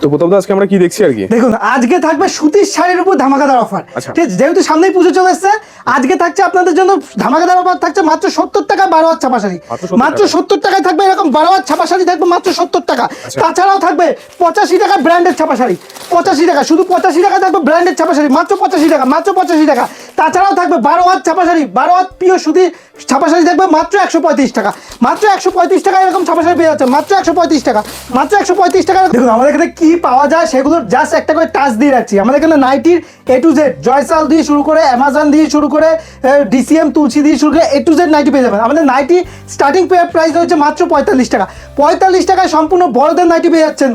তো প্রথম আজকে আমরা কি দেখছি আর কি? দেখুন আজকে থাকবে সুতির শাড়ির উপর ধামাকাদার অফার আচ্ছা। ঠিক যেহেতু সামনেই পুজো চলে এসছে আজকে থাকছে আপনাদের জন্য ধামাকাদার অফার থাকছে মাত্র সত্তর টাকা বারো হাত ছাপা শাড়ি মাত্র 70 মাত্র সত্তর টাকায় থাকবে এরকম বারো হাত ছাপা শাড়ি থাকবে মাত্র সত্তর টাকা। আচ্ছা। তাছাড়াও থাকবে পঁচাশি টাকা ব্র্যান্ডের ছাপা শাড়ি পঁচাশি টাকা শুধু পঁচাশি টাকা থাকবে ব্র্যান্ডের ছাপা শাড়ি মাত্র পঁচাশি টাকা মাত্র পঁচাশি টাকা। তাছাড়াও থাকবে বারো হাত ছাপা শাড়ি বারো হাত পিও সুতি ছাপা শাড়ি থাকবে মাত্র একশো পঁয়ত্রিশ টাকা। মাত্র একশো পঁয়ত্রিশ টাকা এরকম ছাপা শাড়ি পেয়ে যাচ্ছে মাত্র একশো পঁয়ত্রিশ টাকা মাত্র একশো পঁয়ত্রিশ টাকা দেখুন আমাদের এখানে কি পাওয়া যায় সেগুলোর জাস্ট একটা করে টাচ দিয়ে রাখছি। আমাদের এখানে নাইটির এ টু জেড জয়সাল দিয়ে শুরু করে অ্যামাজন দিয়ে শুরু করে ডিসিএম তুলসী দিয়ে শুরু করে এ টু জেড নাইটি পেয়ে যাবেন। আমাদের নাইটি স্টার্টিং প্রাইস হচ্ছে মাত্র পঁয়তাল্লিশ টাকা। পঁয়তাল্লিশ টাকায় সম্পূর্ণ বড়দের নাইটি পেয়ে যাচ্ছেন।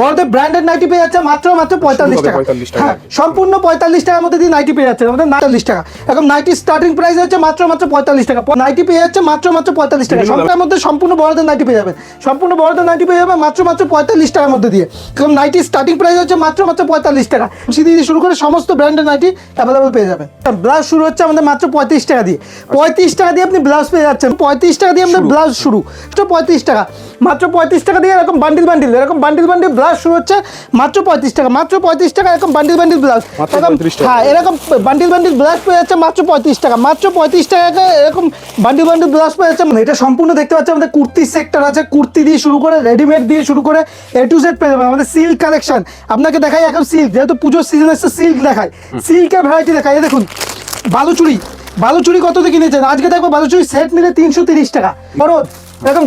বড়দের ব্র্যান্ডেড নাইটি পেয়ে যাচ্ছে মাত্র মাত্র পঁয়তাল্লিশ টাকা। হ্যাঁ সম্পূর্ণ পঁয়তাল্লিশ টাকার মধ্যে দিয়ে নাইটি পেয়ে যাচ্ছে আমাদের নাইটাল্লিশ টাকা। এখন নাইটি স্টার্টিং প্রাইস হচ্ছে মাত্র মাত্র পঁয়তাল্লিশ টাকা। নাইটি পেয়ে যাচ্ছে মাত্র মাত্র পঁয়তাল্লিশ টাকা। সবটার মধ্যে সম্পূর্ণ বড়দের নাইটি পেয়ে যাবেন। সম্পূর্ণ বড়দের নাইটি পেয়ে যাবেন মাত্র মাত্র পঁয়তাল্লিশ টাকার মধ্যে দিয়ে। এখন নাইটি স্টার্টিং প্রাইস হচ্ছে মাত্র মাত্র পঁয়তাল্লিশ টাকা। সিঁড়ি দিয়ে শুরু করে সমস্ত ব্র্যান্ডের নাইটি অ্যাভেলেবল পেয়ে যাবেন। ব্লাউজ শুরু হচ্ছে আমাদের মাত্র পঁয়ত্রিশ টাকা দিয়ে। পঁয়ত্রিশ টাকা দিয়ে আপনি ব্লাউজ পেয়ে যাচ্ছেন। পঁয়ত্রিশ টাকা দিয়ে আমাদের ব্লাউজ শুরু। পঁয়ত্রিশ টাকা। মাত্র পঁয়ত্রিশ টাকা দিয়ে এরকম বান্ডিল বান্ডিল এরকম বান্ডিল বান্ডিল ব্লাউজ শুরু হচ্ছে। মাত্র পঁয়ত্রিশ টাকা মাত্র পঁয়ত্রিশ টাকা এরকম বান্ডিল বান্ডিল ব্লাউজ এরকম 35 টাকা। হ্যাঁ এরকম বান্ডিল বান্ডিল ব্লাউজ পেয়ে যাচ্ছে মাত্র পঁয়ত্রিশ টাকা। মাত্র পঁয়ত্রিশ টাকা এরকম বান্ডিল বান্ডিল ব্লাউজ পেয়ে যাচ্ছে। মানে এটা সম্পূর্ণ দেখতে পাচ্ছি আমাদের কুর্তি সেক্টর আছে। কুর্তি দিয়ে শুরু করে রেডিমেড দিয়ে শুরু করে এ টু জেড পেয়ে যাবেন আমাদের সিল্ক কালেকশন আপনাকে দেখাই এখন সিল্ক যেহেতু পুজোর সিজন এসছে সিল্ক দেখায় সিল্কের ভ্যারাইটি দেখায় দেখুন বালুচুরি। বালুচুরি কততে কিনেছেন? আজকে দেখব বালুচুরি সেট নিলে তিনশো তিরিশ টাকা। গরজ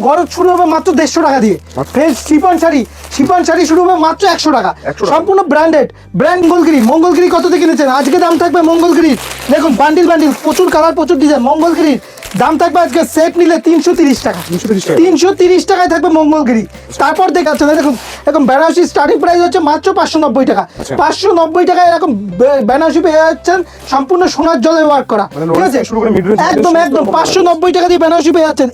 গরজ শুরু হবে মাত্র দেড়শো টাকা দিয়ে। শিপন শাড়ি শিপন শাড়ি শুরু হবে মাত্র একশো টাকা। সম্পূর্ণ ব্র্যান্ডেড ব্র্যান্ড মঙ্গলগিরি। মঙ্গলগিরি কত কিনেছেন আজকে দাম থাকবে মঙ্গলগিরির। দেখুন বান্ডিল বান্ডিল প্রচুর কালার প্রচুর ডিজাইন মঙ্গলগিরির দাম থাকবে আজকে সেট নিলে তিনশো তিরিশ টাকা। তিনশো তিরিশ টাকায় থাকবে মঙ্গলগিরি। তারপর দেখাচ্ছেন এই দেখুন বেনারসি স্টার্টিং প্রাইস হচ্ছে মাত্র পাঁচশো নব্বই টাকা। আচ্ছা। পাঁচশো নব্বই টাকায় এরকম বেনারসি পেয়ে যাচ্ছেন সম্পূর্ণ সোনার জলে ওয়ার্ক করা। মানে ঠিক আছে? থেকে একদম একদম পাঁচশো নব্বই টাকা দিয়ে বেনারসি পেয়ে যাচ্ছেন।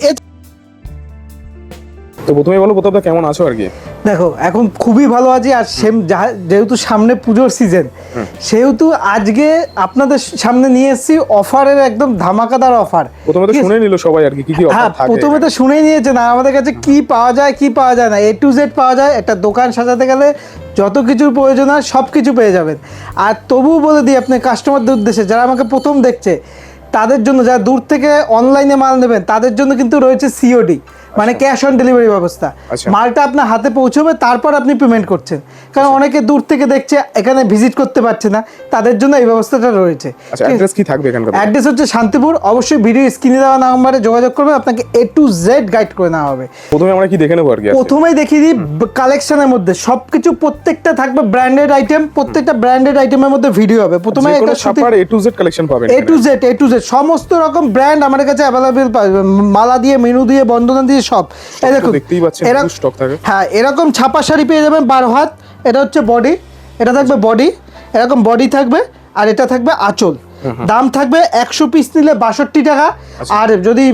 তো প্রথমে বলো প্রতাপদা কেমন আছো আর কি? দেখো এখন খুবই ভালো আছি আর সেম যেহেতু সামনে পুজোর সিজন সেহেতু আজকে আপনাদের সামনে নিয়ে এসেছি অফারের একদম ধামাকাদার অফার প্রথমে তো শুনে নিল সবাই আর কি কি হ্যাঁ প্রথমে তো শুনেই নিয়েছে না আমাদের কাছে কি পাওয়া যায় কি পাওয়া যায় না। এ টু জেড পাওয়া যায় একটা দোকান সাজাতে গেলে যত কিছুর প্রয়োজন হয় সব কিছু পেয়ে যাবেন। আর তবুও বলে দিই আপনি কাস্টমারদের উদ্দেশ্যে যারা আমাকে প্রথম দেখছে তাদের জন্য যারা দূর থেকে অনলাইনে মাল নেবেন তাদের জন্য কিন্তু রয়েছে সিওডি মানে ক্যাশ অন ডেলিভারি ব্যবস্থা। আচ্ছা। মালটা আপনার হাতে পৌঁছবে তারপর আপনি পেমেন্ট করছেন। কারণ অনেকে দূর থেকে দেখছে এখানে ভিজিট করতে পারছে না তাদের জন্য এই ব্যবস্থাটা রয়েছে। আচ্ছা? অ্যাড্রেস কি থাকবে এখানকার অ্যাড্রেস হচ্ছে শান্তিপুর। অবশ্যই ভিডিও স্ক্রিনে দেওয়া নাম্বারে যোগাযোগ করবে আপনাকে এ টু জেড গাইড করে নেওয়া হবে। প্রথমে আমরা কি দেখে নেব আর কি? প্রথমেই দেখিয়ে দিই কালেকশনের মধ্যে সবকিছু প্রত্যেকটা থাকবে ব্র্যান্ডেড আইটেম প্রত্যেকটা ব্র্যান্ডেড আইটেমের মধ্যে ভিডিও হবে। প্রথমে একটা ছাপার এ টু জেড কালেকশন পাবেন A to Z A to Z সমস্ত রকম ব্র্যান্ড আমাদের কাছে অ্যাভেলেবেল মালা দিয়ে মেনু দিয়ে বন্ধনা দিয়ে সব। এই দেখুন দেখতেই পাচ্ছেন, stock থাকে। হ্যাঁ এরকম ছাপা শাড়ি পেয়ে যাবেন বারো হাত এটা হচ্ছে বডি এটা থাকবে বডি এরকম বডি থাকবে আর এটা থাকবে আঁচল। দাম থাকবে একশো পিস নিলে বাষট্টি টাকা আচ্ছা। আর যদি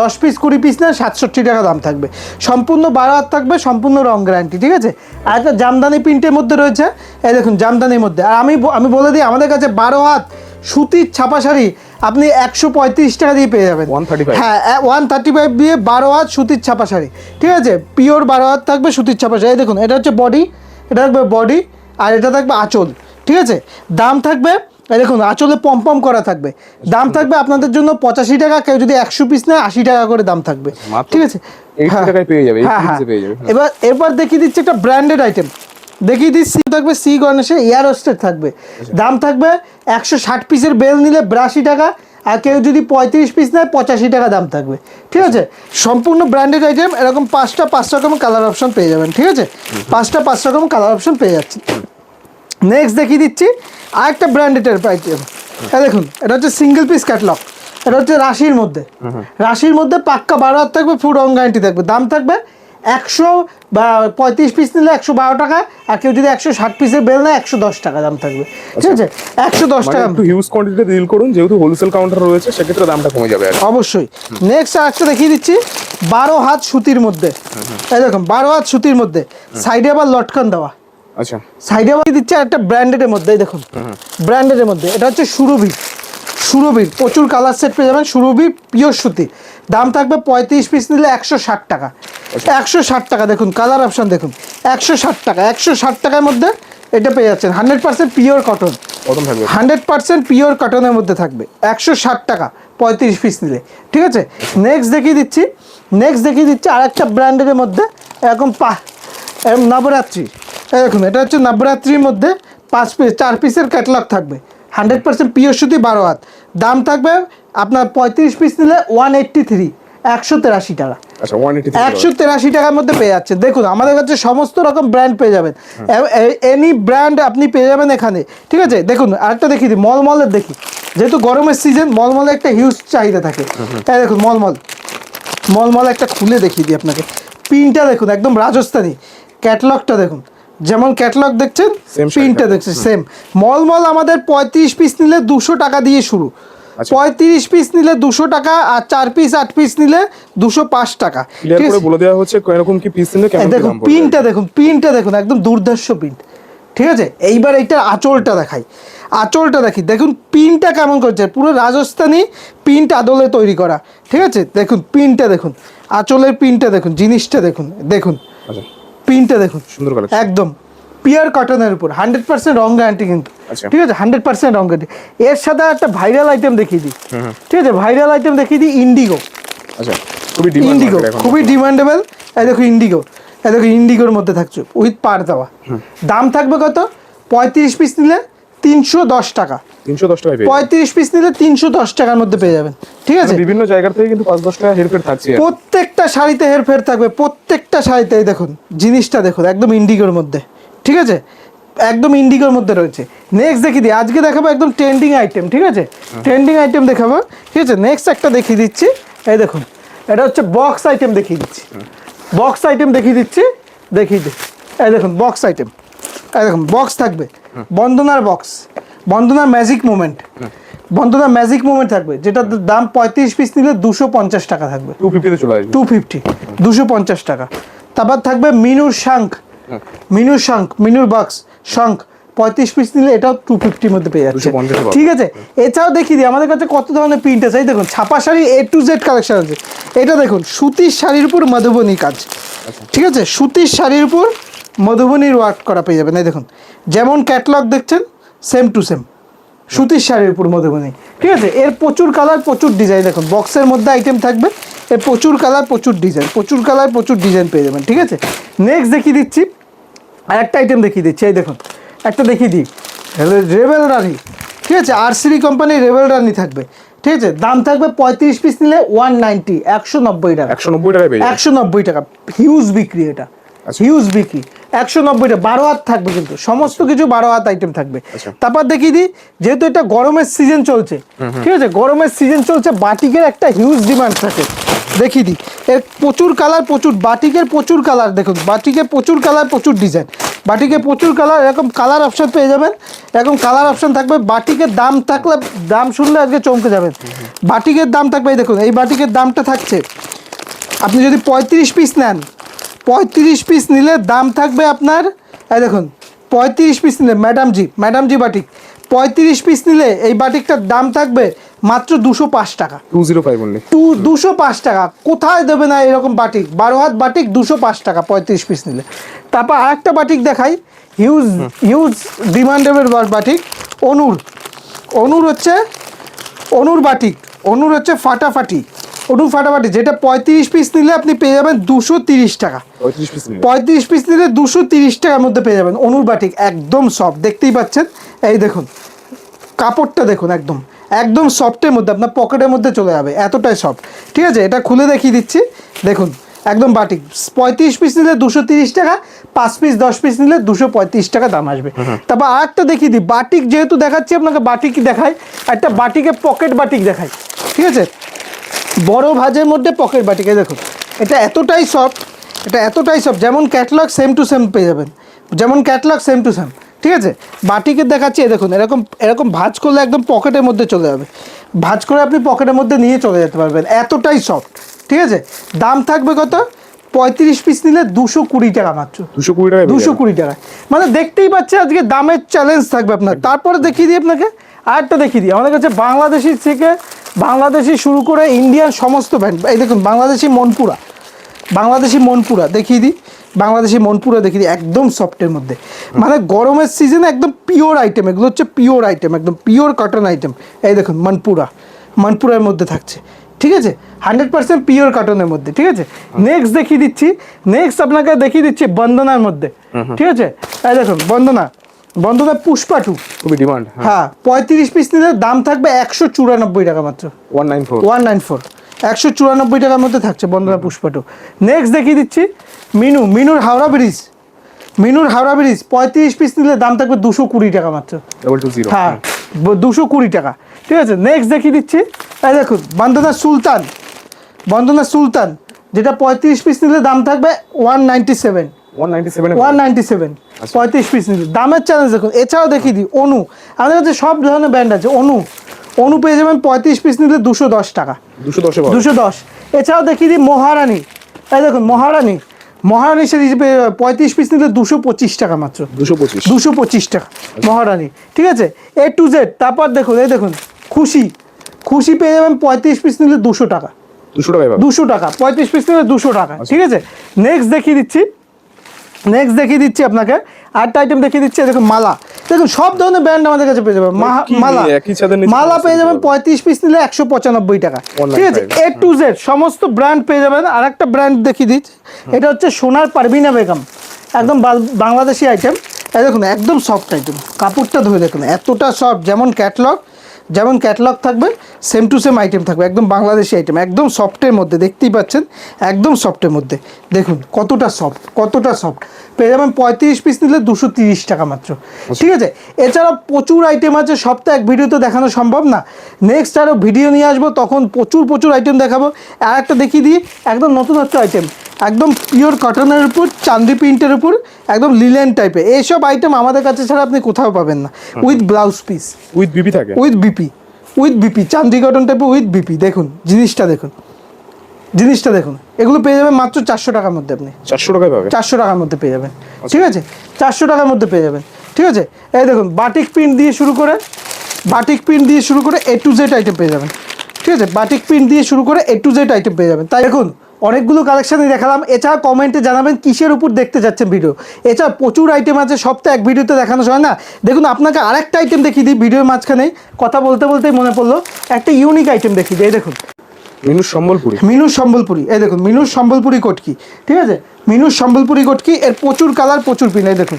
দশ পিস কুড়ি পিস নেন সাতষট্টি টাকা দাম থাকবে। সম্পূর্ণ বারো হাত থাকবে সম্পূর্ণ রং গ্যারান্টি ঠিক আছে? আর একটা জামদানি প্রিন্টের মধ্যে রয়েছে এই দেখুন জামদানির মধ্যে। আর আমি আমি বলে দিই আমাদের কাছে বারো হাত সুতির ছাপা শাড়ি আপনি একশো পঁয়ত্রিশ টাকা দিয়ে পেয়ে যাবেন। 135 হ্যাঁ ওয়ান থার্টি ফাইভ দিয়ে বারো হাত সুতির ছাপা শাড়ি। ঠিক আছে? পিওর বারো হাত থাকবে সুতির ছাপা শাড়ি। দেখুন এটা হচ্ছে বডি এটা থাকবে বডি আর এটা থাকবে আঁচল। ঠিক আছে? দাম থাকবে দেখুন আঁচলে পম পম করা থাকবে। দাম থাকবে আপনাদের জন্য পঁচাশি টাকা কেউ যদি একশো পিস নেয় আশি টাকা করে দাম থাকবে। ঠিক আছে? 80 হ্যাঁ। টাকায় পেয়ে যাবে, হ্যাঁ হ্যাঁ। এবার এবার দেখিয়ে দিচ্ছি একটা ব্র্যান্ডেড আইটেম দেখিয়ে দিচ্ছি থাকবে সি গণেশের এয়ার হোস্টেড থাকবে। দাম থাকবে একশো ষাট পিসের বেল নিলে বিরাশি টাকা আর কেউ যদি পঁয়ত্রিশ পিস নেয় পঁচাশি টাকা দাম থাকবে। ঠিক আছে? সম্পূর্ণ ব্র্যান্ডেড আইটেম এরকম পাঁচটা পাঁচ রকম কালার অপশন পেয়ে যাবেন ঠিক আছে? পাঁচটা পাঁচ রকম কালার অপশন পেয়ে যাচ্ছে। নেক্সট দেখিয়ে দিচ্ছি আরেকটা ব্র্যান্ডেডের আইটেম এটা দেখুন এটা হচ্ছে সিঙ্গেল পিস ক্যাটলগ এটা হচ্ছে রাশির মধ্যে। রাশির মধ্যে পাক্কা বারো হাত থাকবে ফুড অন গ্যারান্টি থাকবে। দাম থাকবে একশো বা পঁয়ত্রিশ পিস নিলে একশো বারো টাকা আর কেউ যদি একশো ষাট পিসের বেল নেয় একশো দশ টাকা দাম থাকবে। ঠিক আছে? একশো দশ মানে টাকা। একটু হিউজ কোয়ান্টিটিতে ডিল করুন যেহেতু হোলসেল কাউন্টার রয়েছে সেক্ষেত্রে দামটা কমে যাবে অবশ্যই। নেক্সট আরেকটা দেখিয়ে দিচ্ছি বারো হাত সুতির মধ্যে। এই দেখুন বারো হাত সুতির মধ্যে সাইডে আবার লটকান দেওয়া। আচ্ছা। সাইডে আবার দিচ্ছে একটা ব্র্যান্ডেডের মধ্যে এই দেখুন। ব্র্যান্ডেডের মধ্যে এটা হচ্ছে সুরভি। সুরভির প্রচুর কালার সেট পেয়ে যাবেন সুরভি পিওর সুতি। দাম থাকবে পঁয়ত্রিশ পিস নিলে একশো ষাট টাকা। একশো ষাট টাকা দেখুন কালার অপশন দেখুন। একশো ষাট টাকা একশো ষাট টাকার মধ্যে এটা পেয়ে যাচ্ছেন। Hundred percent pure cotton cotton থাকবে। হান্ড্রেড পার্সেন্ট পিওর কটনের মধ্যে থাকবে। একশো ষাট টাকা পঁয়ত্রিশ পিস নিলে। ঠিক আছে? নেক্সট দেখিয়ে দিচ্ছি। নেক্সট দেখিয়ে দিচ্ছি আরেকটা ব্র্যান্ডের মধ্যে। এরকম পা এরকম নবরাত্রি। দেখুন এটা হচ্ছে নবরাত্রির মধ্যে পাঁচ পিস চার পিসের ক্যাটালগ থাকবে। হান্ড্রেড পার্সেন্ট পিওর সুতি বারো হাত। দাম থাকবে আপনার পঁয়ত্রিশ পিস নিলে ওয়ান এইট্টি থ্রি একশো তেরাশি টাকা। আচ্ছা ওয়ান এইটি একশো তেরাশি টাকার মধ্যে পেয়ে যাচ্ছে। দেখুন আমাদের কাছে সমস্ত রকম ব্র্যান্ড পেয়ে যাবেন। এনি ব্র্যান্ড আপনি পেয়ে যাবেন এখানে। ঠিক আছে? দেখুন আরেকটা দেখি দিই মলমলের দেখি। যেহেতু গরমের সিজন মলমলে একটা হিউজ চাহিদা থাকে। এই দেখুন মলমল। মলমল একটা খুলে দেখিয়ে দিই আপনাকে। পিনটা দেখুন একদম রাজস্থানী। ক্যাটলগটা দেখুন। যেমন ক্যাটলগ দেখছেন পিনটা দেখছেন সেম মলমল আমাদের পঁয়ত্রিশ পিস নিলে দুশো টাকা দিয়ে শুরু। পঁয়ত্রিশ পিস নিলে দুশো টাকা আর চার পিস আট পিস নিলে দুশো পাঁচ টাকা। বলে দেওয়া হচ্ছে এরকম কি পিস নিলে দেখুন পিনটা দেখুন পিনটা দেখুন একদম দুর্ধর্ষ পিন ঠিক আছে? এইবার এইটার আঁচলটা দেখাই। আঁচলটা দেখি দেখুন পিনটা কেমন করছে? পুরো রাজস্থানী পিনটা আদলে তৈরি করা। ঠিক আছে? দেখুন পিনটা দেখুন আঁচলের পিনটা দেখুন জিনিসটা দেখুন দেখুন। আচ্ছা। পিনটা দেখুন। সুন্দর একদম। পিওর কটনের উপর হান্ড্রেড পার্সেন্ট রং গ্যারান্টি কিন্তু। আচ্ছা। ঠিক আছে হান্ড্রেড পার্সেন্ট রং গ্যারান্টি এর সাথে একটা ভাইরাল আইটেম দেখিয়ে দিই। ঠিক আছে ভাইরাল আইটেম দেখিয়ে দিই ইন্ডিগো আচ্ছা খুবই ইন্ডিগো খুবই ডিমান্ডেবল এই দেখো ইন্ডিগো এই দেখো ইন্ডিগোর মধ্যে থাকছে উইথ পার দেওয়া। দাম থাকবে কত? পঁয়ত্রিশ পিস নিলে তিনশো দশ টাকা। তিনশো দশ যাবেন। পঁয়ত্রিশ পিস নিলে তিনশো দশ টাকার মধ্যে পেয়ে যাবেন। ঠিক আছে? মানে বিভিন্ন জায়গা থেকে কিন্তু পাঁচ দশ টাকা হেরফের থাকছে। প্রত্যেকটা শাড়িতে হেরফের থাকবে প্রত্যেকটা শাড়িতে দেখুন জিনিসটা দেখুন একদম ইন্ডিগোর মধ্যে। ঠিক আছে? একদম ইন্ডিগোর মধ্যে রয়েছে। নেক্সট দেখিয়ে দিই। আজকে দেখাবো একদম ট্রেন্ডিং আইটেম ঠিক আছে? ট্রেন্ডিং আইটেম দেখাবো। ঠিক আছে? নেক্সট একটা দেখিয়ে দিচ্ছি। এই দেখুন এটা হচ্ছে বক্স আইটেম দেখিয়ে দিচ্ছি। বক্স আইটেম দেখিয়ে দিচ্ছি। দেখিয়ে দিই। এই দেখুন বক্স আইটেম এই দেখুন বক্স থাকবে। বন্দনার বক্স বন্দনার ম্যাজিক মুমেন্ট বন্দনার ম্যাজিক মুমেন্ট থাকবে। যেটার দাম পঁয়ত্রিশ পিস নিলে দুশো পঞ্চাশ টাকা থাকবে। টু ফিফটিতে চলে টু ফিফটি দুশো পঞ্চাশ টাকা। তারপর থাকবে মিনুর শাঙ্ক। মিনুর শাঙ্ক মিনুর বক্স শাঙ্ক পঁয়ত্রিশ পিস নিলে এটাও টু ফিফটির মধ্যে পেয়ে যাচ্ছে। ঠিক আছে? এছাড়াও দেখিয়ে দিই আমাদের কাছে কত ধরনের প্রিন্ট আছে। এই দেখুন ছাপা sari A to Z collection আছে। এটা দেখুন সুতির শাড়ির উপর মধুবনী কাজ। ঠিক আছে? সুতির শাড়ির উপর মধুবনীর ওয়ার্ক করা পেয়ে যাবেন। এই দেখুন যেমন ক্যাটলগ দেখছেন সেম টু সেম সুতির শাড়ির উপর মধুবনী। ঠিক আছে? এর প্রচুর কালার প্রচুর ডিজাইন দেখুন বক্সের মধ্যে আইটেম থাকবে। এর প্রচুর কালার প্রচুর ডিজাইন প্রচুর কালার প্রচুর ডিজাইন পেয়ে যাবেন। ঠিক আছে? নেক্সট দেখিয়ে দিচ্ছি আর একটা আইটেম দেখিয়ে দিচ্ছি এই দেখুন একটা দেখিয়ে দিই। রেবেল রানি ঠিক আছে? আরসিবি কোম্পানির রেবেল রানি থাকবে ঠিক আছে? দাম থাকবে পঁয়ত্রিশ পিস নিলে ওয়ান নাইনটি একশো নব্বই টাকা। একশো নব্বই টাকা একশো নব্বই টাকা হিউজ বিক্রি এটা আচ্ছা। হিউজ বিক্রি। একশো নব্বইটা বারো হাত থাকবে কিন্তু সমস্ত কিছু বারো হাত আইটেম থাকবে। আচ্ছা। তারপর দেখিয়ে দিই যেহেতু এটা গরমের সিজন চলছে ঠিক আছে? গরমের সিজন চলছে বাটিকের একটা হিউজ ডিমান্ড থাকে। দেখিয়ে দিই। এর প্রচুর কালার প্রচুর, বাটিকের প্রচুর কালার দেখুন বাটিকের প্রচুর কালার প্রচুর ডিজাইন বাটিকে প্রচুর কালার এরকম কালার অপশান পেয়ে যাবেন। এরকম কালার অপশান থাকবে বাটিকের দাম থাকলে, দাম শুনলে আজকে চমকে যাবেন। বাটিকের দাম থাকবে, এই দেখুন, এই বাটিকের দামটা থাকছে। আপনি যদি পঁয়ত্রিশ পিস নেন, পঁয়ত্রিশ পিস নিলে দাম থাকবে আপনার, এই দেখুন, পঁয়ত্রিশ পিস নিলে ম্যাডামজি ম্যাডামজি বাটিক, পঁয়ত্রিশ পিস নিলে এই বাটিকটার দাম থাকবে মাত্র দুশো পাঁচ টাকা। Two zero five only two দুশো পাঁচ টাকা। কোথায় দেবে না এরকম বাটিক? বারো হাত বাটিক দুশো পাঁচ টাকা পঁয়ত্রিশ পিস নিলে। তারপর আরেকটা বাটিক দেখাই। হিউজ হিউজ ডিমান্ডেবল বাটিক অনুর অনুর হচ্ছে অনুর বাটিক। অনুর হচ্ছে ফাটাফাটি। অনুর ফাটাফাটি যেটা পঁয়ত্রিশ পিস নিলে আপনি পেয়ে যাবেন দুশো তিরিশ টাকা। পঁয়ত্রিশ পিস নিলে। পঁয়ত্রিশ পিস নিলে দুশো তিরিশ টাকার মধ্যে পেয়ে যাবেন। অনুর বাটিক একদম সফট দেখতেই পাচ্ছেন? এই দেখুন। কাপড়টা দেখুন একদম। একদম সফটের মধ্যে আপনার পকেটের মধ্যে চলে যাবে এতটাই সফট। ঠিক আছে এটা খুলে দেখিয়ে দিচ্ছি। দেখুন একদম বাটিক। পঁয়ত্রিশ পিস নিলে দুশো তিরিশ টাকা পাঁচ পিস দশ পিস নিলে দুশো পঁয়ত্রিশ টাকা দাম আসবে। তারপর আরেকটা দেখিয়ে দিই। বাটিক যেহেতু দেখাচ্ছি আপনাকে বাটিক দেখাই একটা বাটিকে পকেট বাটিক দেখায় ঠিক আছে? বড় ভাজের মধ্যে পকেট বাটিকে দেখুন। এটা এতটাই সফট এটা এতটাই সফট যেমন ক্যাটলগ সেম টু সেম পেয়ে যাবেন। যেমন ক্যাটলগ সেম টু সেম ঠিক আছে? বাটিকে দেখাচ্ছি এই দেখুন এরকম এরকম ভাজ করলে একদম পকেটের মধ্যে চলে যাবে। ভাজ করে আপনি পকেটের মধ্যে নিয়ে চলে যেতে পারবেন এতটাই সফট। ঠিক আছে? দাম থাকবে কত? পঁয়ত্রিশ পিস নিলে দুশো কুড়ি টাকা মাত্র। দুশো কুড়ি টাকা দুশো কুড়ি টাকা মানে দেখতেই পাচ্ছে আজকে দামের চ্যালেঞ্জ থাকবে আপনার। তারপরে দেখিয়ে দিই আপনাকে আরেকটা দেখিয়ে দিই। আমাদের কাছে বাংলাদেশি থেকে বাংলাদেশি শুরু করে ইন্ডিয়ান সমস্ত ব্র্যান্ড এই দেখুন বাংলাদেশি মনপুরা। বাংলাদেশি মনপুরা দেখিয়ে দিই। বাংলাদেশি মনপুরা দিই একদম সফটের মধ্যে। মানে গরমের সিজনে একদম পিওর আইটেম এগুলো হচ্ছে পিওর আইটেম একদম পিওর কটন আইটেম এই দেখুন মনপুরা। মনপুরার মধ্যে থাকছে। ঠিক আছে? হান্ড্রেড পার্সেন্ট পিওর কটনের মধ্যে ঠিক আছে? নেক্সট দেখিয়ে দিচ্ছি। নেক্সট আপনাকে দেখিয়ে দিচ্ছি বন্দনার মধ্যে। ঠিক আছে? এই দেখুন বন্দনা। বন্দনা পুষ্পা টু খুবই ডিমান্ড হ্যাঁ। পঁয়ত্রিশ পিস নিলে দাম থাকবে একশো চুরানব্বই টাকা মাত্র। One nine four one nine four একশো চুরানব্বই টাকার মধ্যে থাকছে বন্দনা পুষ্পা টু নেক্সট দেখিয়ে দিচ্ছি মিনু। মিনুর হাওড়া ব্রিজ। মিনুর হাওড়া ব্রিজ পঁয়ত্রিশ পিস নিলে দাম থাকবে দুশো কুড়ি টাকা মাত্র। হ্যাঁ দুশো কুড়ি টাকা। ঠিক আছে নেক্সট দেখিয়ে দিচ্ছি। এই দেখুন বন্দনা সুলতান। বন্দনা সুলতান যেটা পঁয়ত্রিশ পিস নিলে দাম থাকবে one ninety seven one ninety seven one ninety seven পঁয়ত্রিশ পিস নিলে। দামের চ্যালেঞ্জ দেখুন। এছাড়াও দেখিয়ে দিই অনু। আমাদের কাছে সব ধরনের ব্র্যান্ড আছে অনু। অনু পেয়ে যাবেন পঁয়ত্রিশ পিস নিলে দুশো দশ টাকা। দুশো দশে দুশো দশ। এছাড়াও দেখিয়ে দিই মহারানী। এই দেখুন মহারানী। মহারানী সিরিজ পঁয়ত্রিশ পিস নিলে দুশো পঁচিশ টাকা মাত্র। দুশো পঁচিশ। দুশো পঁচিশ টাকা। মহারানী ঠিক আছে? এ টু জেড তারপর দেখুন এই দেখুন খুশি। খুশি পেয়ে যাবেন পঁয়ত্রিশ পিস নিলে দুশো টাকা। দুশো পাবে দুশো টাকা পঁয়ত্রিশ পিস নিলে দুশো টাকা ঠিক আছে? নেক্সট দেখিয়ে দিচ্ছি। নেক্সট দেখিয়ে দিচ্ছি আপনাকে। আরেকটা আইটেম দেখিয়ে দিচ্ছি এই দেখুন মালা। দেখুন সব ধরনের ব্র্যান্ড আমাদের কাছে পেয়ে যাবেন। মা- মালা। মালা পেয়ে যাবেন পঁয়ত্রিশ পিস নিলে একশো পঁচানব্বই টাকা। ঠিক আছে? এ টু জেড সমস্ত ব্র্যান্ড পেয়ে যাবেন। আর একটা ব্র্যান্ড দেখিয়ে দিচ্ছি এটা হচ্ছে সোনার পারবিনা বেগম। একদম বাংলাদেশি আইটেম দেখুন একদম সফট আইটেম কাপড়টা ধরে দেখুন এতটা সফট যেমন ক্যাটলগ যেমন ক্যাটলগ থাকবে সেম টু সেম আইটেম থাকবে একদম বাংলাদেশি আইটেম একদম সফটের মধ্যে দেখতেই পাচ্ছেন একদম সফটের মধ্যে। দেখুন কতটা সফট কতটা সফট পেয়ে যাবেন পঁয়ত্রিশ পিস নিলে দুশো তিরিশ টাকা মাত্র। ঠিক আছে? এছাড়া প্রচুর আইটেম আছে সব তো এক ভিডিওতে দেখানো সম্ভব না। নেক্সট আরও ভিডিও নিয়ে আসব তখন প্রচুর প্রচুর আইটেম দেখাবো। আর একটা দেখিয়ে দিই একদম নতুনত্ব আইটেম একদম পিওর কটনের উপর চান্দি প্রিন্টের উপর একদম লিলেন টাইপের এইসব আইটেম আমাদের কাছে ছাড়া আপনি কোথাও পাবেন না। With blouse piece with BP থাকে? উইথ বিপি উইথ বিপি চান্দি কটন টাইপের উইথ বিপি দেখুন জিনিসটা দেখুন। জিনিসটা দেখুন। এগুলো পেয়ে যাবেন মাত্র চারশো টাকার মধ্যে আপনি। চারশো টাকায় পাবেন? চারশো টাকার মধ্যে পেয়ে যাবেন। ঠিক আছে? চারশো টাকার মধ্যে পেয়ে যাবেন। ঠিক আছে? এই দেখুন বাটিক প্রিন্ট দিয়ে শুরু করে বাটিক প্রিন্ট দিয়ে শুরু করে এ টু জেড আইটেম পেয়ে যাবেন। ঠিক আছে? বাটিক প্রিন্ট দিয়ে শুরু করে এ টু জেড আইটেম পেয়ে যাবেন। তাই দেখুন অনেকগুলো কালেকশনই দেখালাম। এছাড়া কমেন্টে জানাবেন কিসের উপর দেখতে যাচ্ছেন ভিডিও এছাড়া প্রচুর আইটেম আছে, সপ্তাহে এক ভিডিওতে দেখানো হয় না। দেখুন, আপনাকে আরেকটা আইটেম দেখিয়ে দিই ভিডিওর মাঝখানে কথা বলতে বলতেই মনে পড়ল, একটা ইউনিক আইটেম দেখিয়ে দিই দেখুন। মিনু সম্বলপুরি। মিনুর সম্বলপুরি, এই দেখুন, মিনুর সম্বলপুরি কটকি ঠিক আছে? মিনুর সম্বলপুরি কটকি এর প্রচুর কালার, প্রচুর পিন এই দেখুন,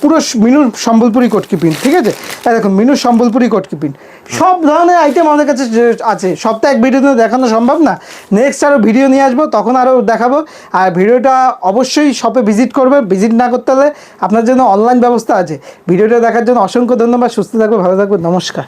পুরো মিনুর সম্বলপুরি কটকি পিন ঠিক আছে? এই দেখুন, মিনুর সম্বলপুরি কটকি পিন সব ধরনের আইটেম আমাদের কাছে আছে। সপ্তাহে এক ভিডিওতে দেখানো সম্ভব না। নেক্সট আরও ভিডিও নিয়ে আসব, তখন আরও দেখাবো। আর ভিডিওটা অবশ্যই শপে ভিজিট করবে। ভিজিট না করতে হলে আপনার জন্য অনলাইন ব্যবস্থা আছে। ভিডিওটা দেখার জন্য অসংখ্য ধন্যবাদ। সুস্থ থাকবে ভালো থাকবে নমস্কার।